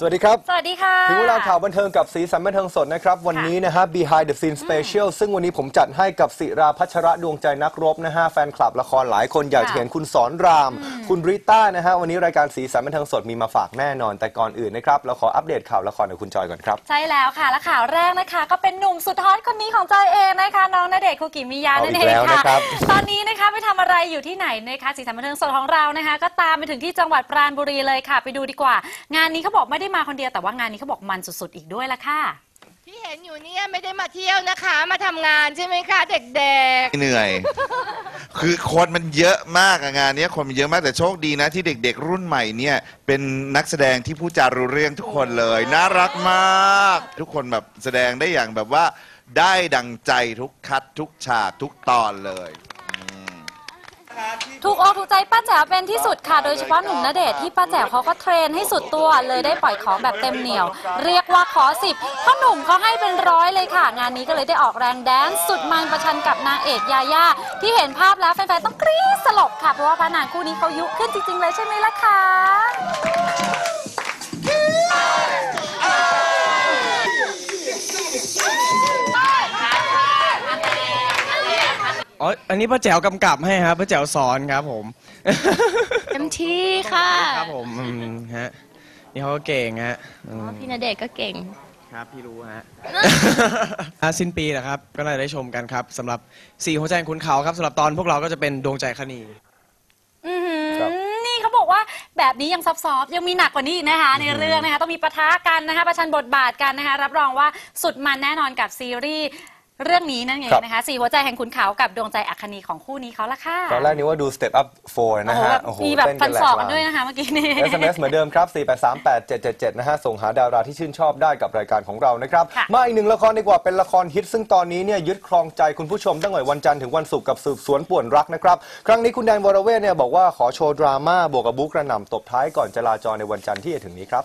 สวัสดีครับ สวัสดีค่ะ ถึงเวลาข่าวบันเทิงกับสีสันบันเทิงสดนะครับ วันนี้นะฮะ Behind the Scene Special ซึ่งวันนี้ผมจัดให้กับศิราพัชระดวงใจนักรบนะฮะ แฟนคลับละครหลายคนอยากจะเห็นคุณสอนราม คุณริต้านะฮะ วันนี้รายการสีสันบันเทิงสดมีมาฝากแน่นอน แต่ก่อนอื่นนะครับ เราขออัปเดตข่าวละครกับคุณจอยก่อนครับ ใช่แล้วค่ะ และข่าวแรกนะคะ ก็เป็นหนุ่มสุดฮอตคนนี้ของจอยเองนะคะน้องณเดชน์คุกิมิยาเอานั่นอีเอกงแล้วค่ะนะครับตอนนี้นะคะไปทำอะไรอยู่ที่ไหนนะคะสีสันบันเทิงสดของเรานะคะ ก็ตามไปถึงที่จังหวัดปราณบุรีเลยค่ะ ไปดูดีกว่า งานนี้เขาบอกไม่ได้มาคนเดียวแต่ว่างานนี้เขาบอกมันสุดๆอีกด้วยละค่ะ ที่เห็นอยู่เนี่ยไม่ได้มาเที่ยวนะคะ มาทำงานใช่ไหมคะ เด็กเหนื่อย คือคนมันเยอะมากอะงานเนี้ยคนมันเยอะมากแต่โชคดีนะที่เด็กๆ รุ่นใหม่เนี่ย เป็นนักแสดงที่พูดจารู้เรื่องทุกคนเลย น่ารักมาก ทุกคนแบบแสดงได้อย่างแบบว่า ได้ดังใจทุกคัดทุกฉากทุกตอนเลย ถูกอกถูกใจป้าแจ๋วเป็นที่สุดค่ะ โดยเฉพาะหนุ่มณเดชน์ที่ป้าแจ๋วเขาก็เทรนให้สุดตัวเลยได้ปล่อยของแบบเต็มเหนียว เรียกว่าขอสิบพ่อหนุ่มเขาให้เป็นร้อยเลยค่ะ งานนี้ก็เลยได้ออกแรงแดนซ์สุดมันประชันกับนางเอกยาย่าที่เห็นภาพแล้วแฟนๆต้องกรี๊ดสลบค่ะเพราะว่าพระนางคู่นี้เขายุขึ้นจริงๆเลยใช่ไหมล่ะคะ อ๋อ อันนี้ป้าแจ๋วกำกับให้ครับป้าแจ๋วสอนครับผม เต็มที่ค่ะครับผมอืมฮะ นี่เขาก็เก่งฮะอืมพี่ณเดชน์ก็เก่ง ครับพี่รู้ฮะ อะสิ้นปีนะครับก็น่าจะได้ชมกันครับสำหรับสี่หัวใจของคุณเขาครับสำหรับตอนพวกเราก็จะเป็นดวงใจคณี อือหือครับ นี่เขาบอกว่าแบบนี้ยังซอฟต์ๆยังมีหนักกว่านี้อีกนะคะ ในเรื่องนะคะ ต้องมีปะทะกันนะคะประชันบทบาทกันนะคะ รับรองว่าสุดมันแน่นอนกับซีรีส์ เรื่องนี้นั่นเองนะคะสี่หัวใจแห่งขุนเขากับดวงใจอัคคณีของคู่นี้เขาละค่ะตอนแรกนึกว่าดู Step Up 4 นะโอ้โหฮะแบบโอ้โหมีแบบเต้ฟันแหลศอกลากันด้วยนะคะเมื่อกี้นี้ SMS เหมือนเดิมครับ 4838777 นะฮะ ส่งหาดาราที่ชื่นชอบได้กับรายการของเรานะครับ ค่ะ มาอีกหนึ่งละครดีกว่าเป็นละครฮิต ซึ่งตอนนี้เนี่ยยึดครองใจคุณผู้ชมตั้งแต่วันจันทร์ถึงวันศุกร์กับสืบสวนป่วนรักนะครับ ครั้งนี้คุณแดนวรเวทเนี่ยบอกว่าขอโชว์ดราม่าบวกกับบุ๊กกระหน่ำตบท้ายก่อนจราจรในวันจันทร์ที่จะถึงนี้ครับ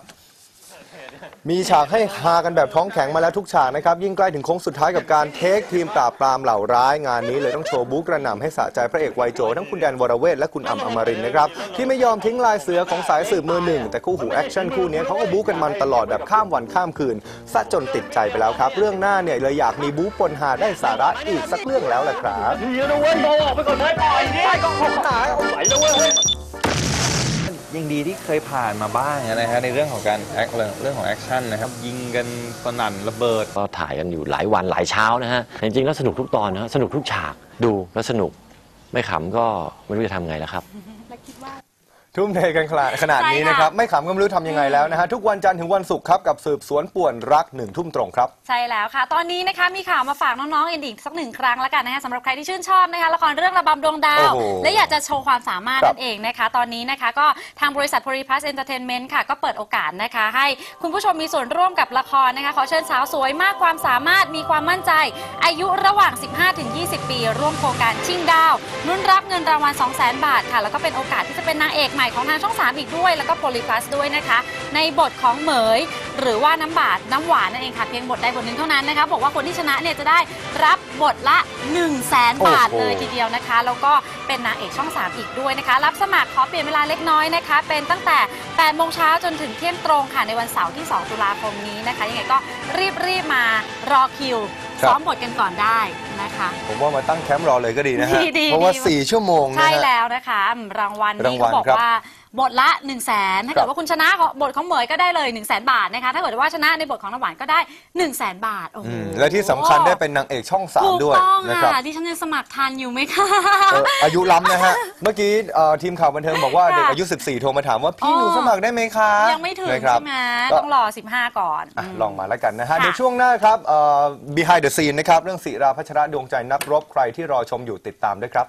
มีฉากให้ฮากันแบบท้องแข็งมาแล้วทุกฉากนะครับ ยิ่งใกล้ถึงโค้งสุดท้ายกับการเทคทีมปราบปรามเหล่าร้ายงานนี้เลยต้องโชว์บู๊กระหน่ำให้สะใจพระเอกวัยโจทั้งคุณแดนวรเวทและคุณอ่ำอมรินทร์นะครับ ที่ไม่ยอมทิ้งลายเสือของสายสืบมือหนึ่ง แต่คู่หูแอคชั่นคู่นี้เขาก็บู๊กันมันตลอดแบบข้ามวันข้ามคืนซะจนติดใจไปแล้วครับ เรื่องหน้าเนี่ยเลยอยากมีบู๊ปนหาได้สาระอีกสักเรื่องแล้วแหละครับยั งดีที่เคยผ่านมาบ้างนะฮะในเรื่องของการแอคเรื่องของแอคชั่นนะครับยิงกันสนั่นระเบิด ก็ถ่ายกันอยู่หลายวันหลายเช้านะฮะจริงๆแล้วสนุกทุกตอนนะฮะสนุกทุกฉากดูแล้วสนุกไม่ขำก็ไม่รู้จะทำไงแล้วครับ ทุ่มเทกันขนาดขนาดนี้นะครับ ไม่ขำก็ไม่รู้ทำยังไงแล้วนะฮะ ทุกวันจันทร์ถึงวันศุกร์ครับ กับสืบสวนป่วนรักหนึ่งทุ่มตรงครับ ใช่แล้วค่ะ ตอนนี้นะคะมีข่าวมาฝากน้องๆอีกสักหนึ่งครั้งแล้วกันนะคะสำหรับใครที่ชื่นชอบนะคะละครเรื่องระบำดวงดาว โอ้โหและอยากจะโชว์ความสามารถครับนั่นเองนะคะ ตอนนี้นะคะก็ทางบริษัทพ o ริพัสเอนเตอร์เทนเมนต์ค่ะ ก็เปิดโอกาสนะคะ ให้คุณผู้ชมมีส่วนร่วมกับละครนะคะ ขอเชิญสาวสวยมากความสามารถมีความมั่นใจ อายุระหว่าง 15-20 ปี ร่วมโครงการชิงดาวนุ่นรับเงินรางวัล200,000 บาทค่ะแล้วก็เป็นโอกาสที่จะเป็นนางเอกใหม่ของทางช่อง3อีกด้วย แล้วก็โพลิพัสด้วยนะคะ ในบทของเหมย หรือว่าน้ำบาดน้ำหวานนั่นเองค่ะ เพียงบทใดบทหนึ่งเท่านั้นนะคะ บอกว่าคนที่ชนะเนี่ยจะได้รับบทละ 1 0 0 0 0แสนบาทโอ้โหเลยทีเดียวนะคะ แล้วก็เป็นนางเอกช่อง 3 อีกด้วยนะคะ รับสมัครขอเปลี่ยนเวลาเล็กน้อยนะคะ เป็นตั้งแต่8โมงเช้าจนถึงเที่ยงตรงค่ะในวันเสาร์ที่ 2 ตุลาคมนี้นะคะ ยังไงก็รีบรีบๆมารอคิวครับ ซ้อมบทกันก่อนได้นะคะ ผมว่ามาตั้งแคมป์รอเลยก็ดีนะฮะ ดีดีเพราะว่า ดี 4 ชั่วโมงนะใช่ฮะ แล้วนะคะอืมรางวัลรานี้งวัลเขาบอกครับว่า บทละ1นึ่งแสนถ้าครัเกิบดว่าคุณชนะบทของเหมยก็ได้เลย1นึ่งแสนบาทนะคะ ถ้าเกิดว่าชนะในบทของน้ำหวานก็ได้1นึ่งแสนบาทโอ้โหอืมและที่สำคัญได้เป็นนางเอกช่องถูก3ด้วยต้องนะครับอะดิฉันยังสมัครทันอยู่ไหมคะ เอออายุล้ำนะฮะ เมื่อกี้เอ่อทีมข่าวบันเทิงบอกว่าค่ะเด็กอายุ 14 โทรมาถามว่าพี่อ๋อ หนูสมัครได้ไหมคะยังไม่ถึงนะครับใช่ไหมก็ต้องรอ 15 ก่อน อะมลองมาแล้วกันนะฮะค่ะ เดี๋ยวช่วงหน้าครับเอ่อ behind the scene นะครับ เรื่องศิราพัชระดวงใจนักรบใครที่รอชมอยู่ติดตามด้วยครับ